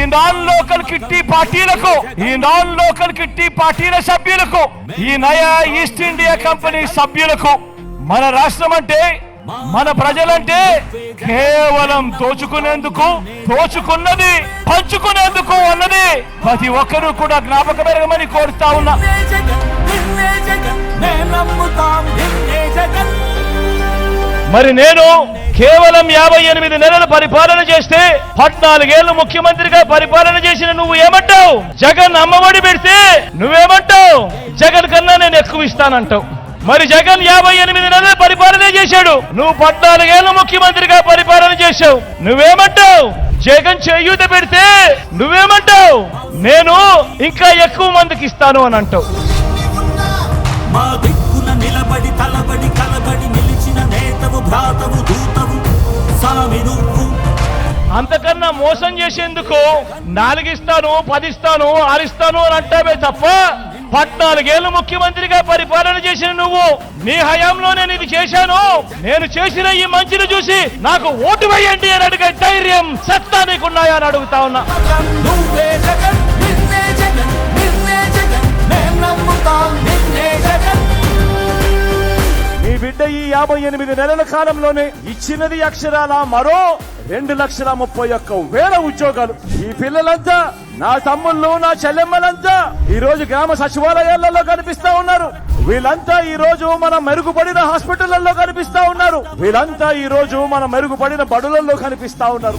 ఈ non local kitty పార్టీలకు ఈ నాన్ లోకల్ కిట్టి పార్టీల సభ్యులకు ఈ నయా ఈస్ట్ ఇండియా కంపెనీ సభ్యులకు మన రాష్ట్రం అంటే మన ప్రజలంటే కేవలం దోచుకునేందుకు దోచుకున్నది పంచుకునేందుకు అన్నది ప్రతి ఒక్కరూ కూడా జ్ఞాపకం పెరగమని కోరుతా ఉన్నా. మరి నేను కేవలం యాభై ఎనిమిది నెలలు పరిపాలన చేస్తే పద్నాలుగేళ్ళు ముఖ్యమంత్రిగా పరిపాలన చేసిన నువ్వు ఏమంటావు? జగన్ అమ్మఒడి పెడితే నువ్వేమంటావు? జగన్ కన్నా నేను ఎక్కువ ఇస్తానంటావు. మరి జగన్ యాభై ఎనిమిది నెలలు పరిపాలన చేశాడు. నువ్వు పద్నాలుగేళ్ళు ముఖ్యమంత్రిగా పరిపాలన చేశావు. నువ్వేమంటావు? జగన్ చేయూత పెడితే నువ్వేమంటావు? నేను ఇంకా ఎక్కువ మందికి ఇస్తాను అని అంటావు. మా దిక్కున నిలబడి అంతకన్నా మోసం చేసేందుకు నాలుగిస్తాను పదిస్తాను ఆరిస్తాను అని అంటావే తప్ప పద్నాలుగేళ్ళు ముఖ్యమంత్రిగా పరిపాలన చేసిన నువ్వు నీ హయాంలో నేను ఇది చేశాను. నేను చేసిన ఈ మంచిని చూసి నాకు ఓటు వేయండి అని అడిగే ధైర్యం సత్తా నీకున్నాయా అని అడుగుతా ఉన్నా. బిడ్డ ఈ యాభై ఎనిమిది నెలల కాలంలోనే ఇచ్చినది అక్షరాల మరో రెండు లక్షల ముప్పై ఒక్క వేల ఉద్యోగాలు. ఈ పిల్లలంతా నా తమ్ముళ్ళు నా చెల్లెమ్మలంతా ఈ రోజు గ్రామ సచివాలయాలలో కనిపిస్తా ఉన్నారు. వీళ్ళంతా ఈ రోజు మన మెరుగుపడిన హాస్పిటళ్ళలో కనిపిస్తా ఉన్నారు. వీళ్ళంతా ఈ రోజు మన మెరుగుపడిన బడులలో కనిపిస్తా ఉన్నారు.